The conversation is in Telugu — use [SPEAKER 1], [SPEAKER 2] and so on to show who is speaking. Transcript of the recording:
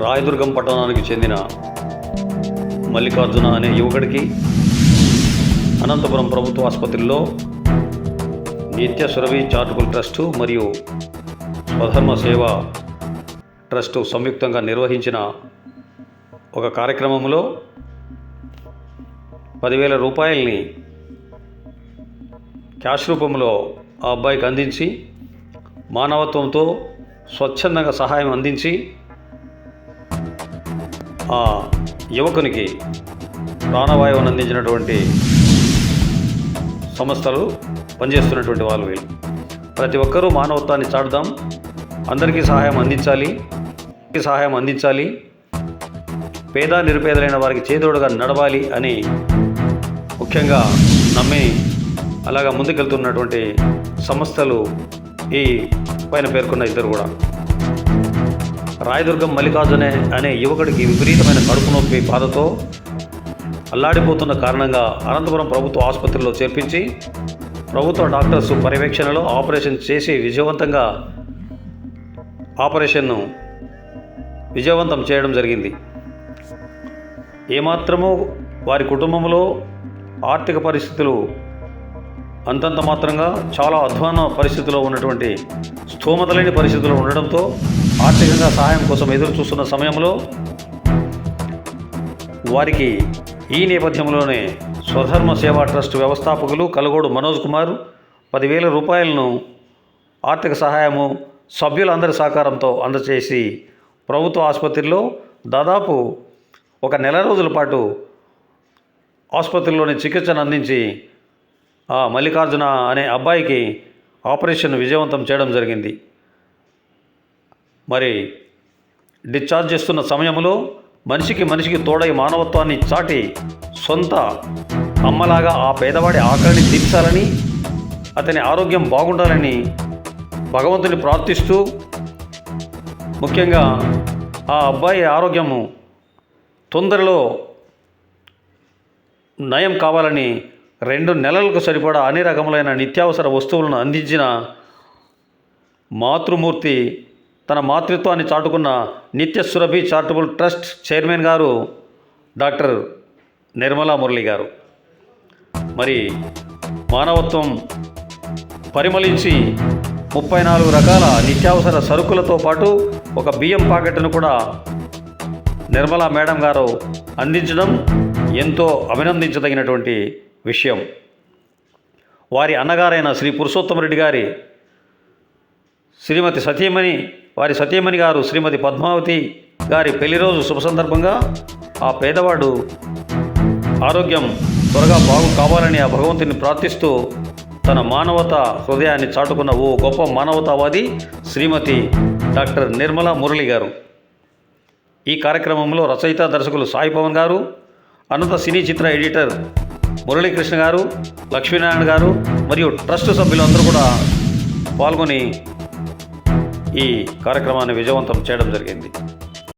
[SPEAKER 1] రాయదుర్గం పట్టణానికి చెందిన మల్లికార్జున అనే యువకుడికి అనంతపురం ప్రభుత్వ ఆసుపత్రిలో నిత్య సురభి చారిటబుల్ ట్రస్టు మరియు స్వధర్మ సేవ ట్రస్టు సంయుక్తంగా నిర్వహించిన ఒక కార్యక్రమంలో పదివేల రూపాయల్ని క్యాష్ రూపంలో ఆ అబ్బాయికి అందించి మానవత్వంతో స్వచ్ఛందంగా సహాయం అందించి ఆ యువకునికి ప్రాణవాయువును అందించినటువంటి సంస్థలు పనిచేస్తున్నటువంటి వాళ్ళు వీళ్ళు. ప్రతి ఒక్కరూ మానవత్వాన్ని చాటుదాం. అందరికీ సహాయం అందించాలి. సహాయం అందించాలి. పేద నిరుపేదలైన వారికి చేదోడుగా నడవాలి అని ముఖ్యంగా నమ్మి అలాగా ముందుకెళ్తున్నటువంటి సంస్థలు ఈ పైన పేర్కొన్న ఇద్దరు కూడా. రాయదుర్గం మల్లికార్జునే అనే యువకుడికి విపరీతమైన కడుపు నొప్పి బాధతో అల్లాడిపోతున్న కారణంగా అనంతపురం ప్రభుత్వ ఆసుపత్రిలో చేర్పించి ప్రభుత్వ డాక్టర్స్ పర్యవేక్షణలో ఆపరేషన్ చేసి విజయవంతంగా ఆపరేషన్ను విజయవంతం చేయడం జరిగింది. ఏమాత్రమూ వారి కుటుంబంలో ఆర్థిక పరిస్థితులు అంతంత మాత్రంగా చాలా అధ్వాన పరిస్థితిలో ఉన్నటువంటి స్థోమత లేని పరిస్థితుల్లో ఉండడంతో ఆర్థికంగా సహాయం కోసం ఎదురు చూస్తున్న సమయంలో వారికి ఈ నేపథ్యంలోనే స్వధర్మ సేవా ట్రస్ట్ వ్యవస్థాపకులు కలగోడు మనోజ్ కుమార్ పదివేల రూపాయలను ఆర్థిక సహాయము సభ్యులందరి సహకారంతో అందజేసి ప్రభుత్వ ఆసుపత్రిలో దాదాపు ఒక నెల రోజుల పాటు ఆసుపత్రిలోని చికిత్సను అందించి మల్లికార్జున అనే అబ్బాయికి ఆపరేషన్ విజయవంతం చేయడం జరిగింది. మరి డిశ్చార్జ్ చేస్తున్న సమయంలో మనిషికి మనిషికి తోడై మానవత్వాన్ని చాటి సొంత అమ్మలాగా ఆ పేదవాడి ఆకలిని తీర్చాలని అతని ఆరోగ్యం బాగుండాలని భగవంతుని ప్రార్థిస్తూ ముఖ్యంగా ఆ అబ్బాయి ఆరోగ్యము తొందరలో నయం కావాలని రెండు నెలలకు సరిపడా అన్ని రకములైన నిత్యావసర వస్తువులను అందించిన మాతృమూర్తి తన మాతృత్వాన్ని చాటుకున్న Nitya Surabhi charitable trust chairman గారు డాక్టర్ నిర్మలా మురళి గారు. మరి మానవత్వం పరిమళించి ముప్పై నాలుగు రకాల నిత్యావసర సరుకులతో పాటు ఒక బియ్యం పాకెట్ను కూడా నిర్మలా మేడం గారు అందించడం ఎంతో అభినందించదగినటువంటి విషయం. వారి అన్నగారైన శ్రీ పురుషోత్తమరెడ్డి గారి శ్రీమతి సతీమణి వారి సతీమణి గారు శ్రీమతి పద్మావతి గారి పెళ్ళి రోజు శుభ సందర్భంగా ఆ పేదవాడు ఆరోగ్యం త్వరగా బాగు కావాలని ఆ భగవంతుని ప్రార్థిస్తూ తన మానవత హృదయాన్ని చాటుకున్న ఓ గొప్ప మానవతావాది శ్రీమతి డాక్టర్ నిర్మలా మురళి గారు. ఈ కార్యక్రమంలో రచయిత దర్శకులు సాయి పవన్ గారు అనంత సినీ చిత్ర ఎడిటర్ మురళీకృష్ణ గారు లక్ష్మీనారాయణ గారు మరియు ట్రస్ట్ సభ్యులందరూ కూడా పాల్గొని ఈ కార్యక్రమాన్ని విజయవంతం చేయడం జరిగింది.